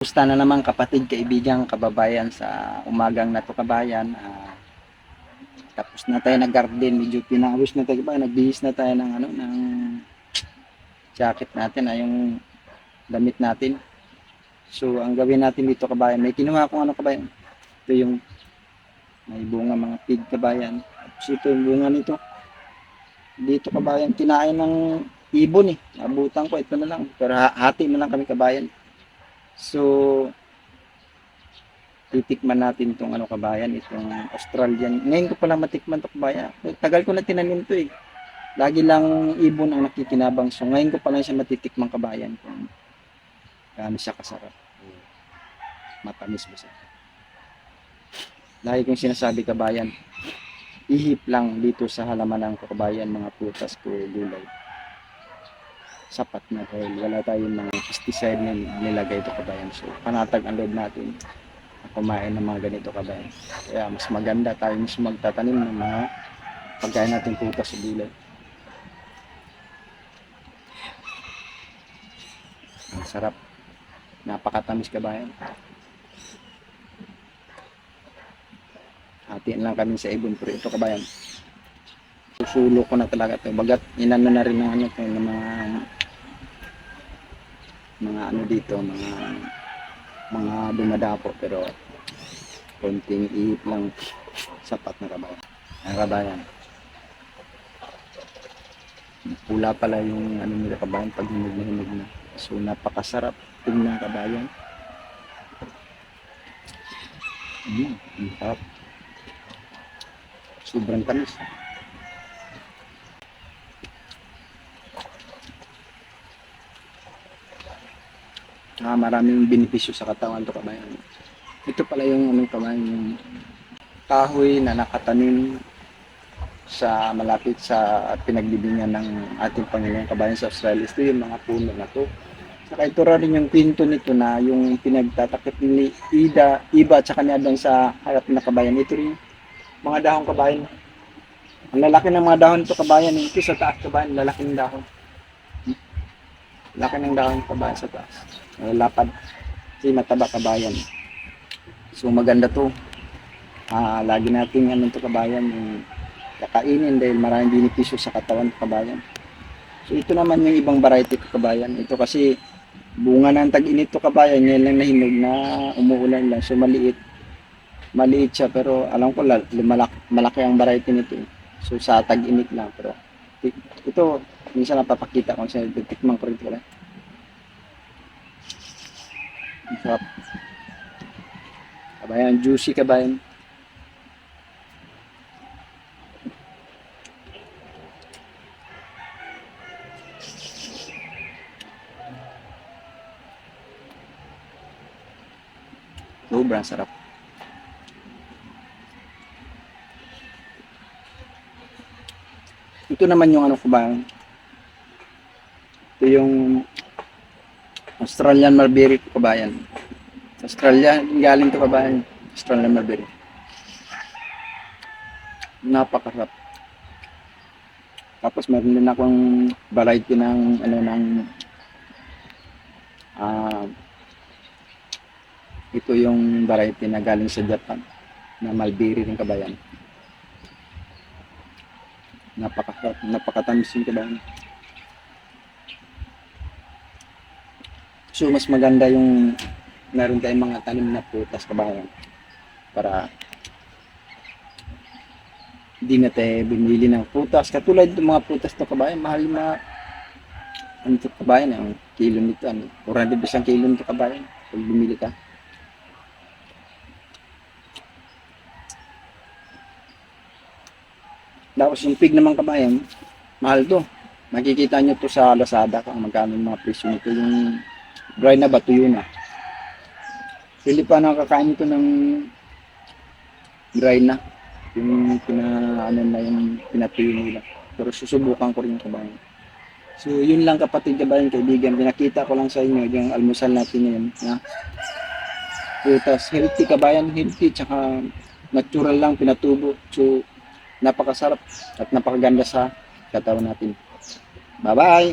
Gusta na naman kapatid, kaibigan, kababayan sa umagang na to kabayan. Ah, tapos na tayo nag-garden, medyo pinawis na tayo nagbihis na tayo ng ano ng jacket natin, ay yung damit natin. So, ang gawin natin dito kabayan, may kinuha akong ano kabayan. Ito yung may bunga mga pig kabayan. Tapos ito yung bunga nito. Dito kabayan, kinain ng ibon eh. Abutan ko, ito na lang. Pero ha- hati na lang kami kabayan. So, titikman natin itong ano kabayan, itong Australian. Ngayon ko pala matikman to kabayan. Tagal ko na tinanim to eh. Lagi lang ibon ang nakikinabang. So, ngayon ko pala siya matitikman kabayan. Kung gaano siya kasarap. Matamis ba siya? Lagi kong sinasabi kabayan, ihip lang dito sa halaman ng kabayan, mga prutas ko, gulay sapat na dahil wala tayong mga pesticide na nilagay ito kabayan. So, panatag ang loob natin na kumain ng mga ganito kabayan. Kaya mas maganda tayo mismo magtatanim ng mga pagkain natin putas sa gulay. Ang sarap. Napakatamis kabayan. Hatiin lang kami sa ibon pero ito kabayan. Susulo ko na talaga ito. Bagat inano na rin ng ano ng mga mga ano dito, mga mga dumadapo pero konting ihip lang sapat na kabayan. Ang kabayan. Pula pala yung ano nila kabayan pag hinog na. So napakasarap tingnan kabayan. Mm, ang sarap. Sobrang tamis. Ah, maraming benepisyo sa katawan to kabayan. Ito pala yung anong kabayan, yung kahoy na nakatanim sa malapit sa pinaglibingan ng ating Panginoon kabayan sa Australia. Ito yung mga puno na to. Saka ito rin yung pinto nito na yung pinagtatakip ni Ida, Iba at saka ni Adang sa harap na kabayan. Ito rin mga dahon kabayan. Ang lalaki ng mga dahon ito kabayan. Ito sa taas kabayan, lalaking dahon. Laki ng dahon kabayan sa taas. Lapad. Kasi mataba kabayan. So maganda to. Ah, lagi nating ano to kabayan yung kakainin dahil maraming benepisyo sa katawan kabayan. So ito naman yung ibang variety ko kabayan. Ito kasi bunga ng tag-init to kabayan. Yan lang nahinog na umuulan lang. So maliit. Maliit siya pero alam ko la- lumalak, malaki ang variety nito. eh. So sa tag-init lang pero ito minsan napapakita ko sa tikman ko rin ito kabayan. Ang sarap. Kabayan, juicy kabayan. Sobrang sarap. Ito naman yung ano ko ba? Ito yung Australian Mulberry kabayan. Australia, galing to kabayan. Australian Mulberry. Napakasarap. Tapos meron din akong variety ng ano ng ah ito yung variety na galing sa Japan na Mulberry rin kabayan. Napakasarap, napakatamis yung kabayan. So mas maganda yung meron tayong mga tanim na prutas kabayan para hindi na tayo bumili ng prutas. Katulad ng mga prutas to kabayan, mahal mga ano to kabayan, ang kilo nito, ano, 400 isang kilo nito kabayan, pag bumili ka. Tapos yung pig naman kabayan, mahal to. Makikita nyo to sa Lazada kung magkano yung mga presyo nito. Yung dry na ba, tuyo na. Hindi pa nakakain ito ng dry na. Yung pina, ano na yung pinatuyo nila. Pero susubukan ko rin yung kabayan. So yun lang kapatid kabayan, kaibigan. Pinakita ko lang sa inyo yung almusal natin ngayon. Na prutas, healthy kabayan, healthy. Tsaka natural lang, pinatubo. So napakasarap at napakaganda sa katawan natin. Bye-bye!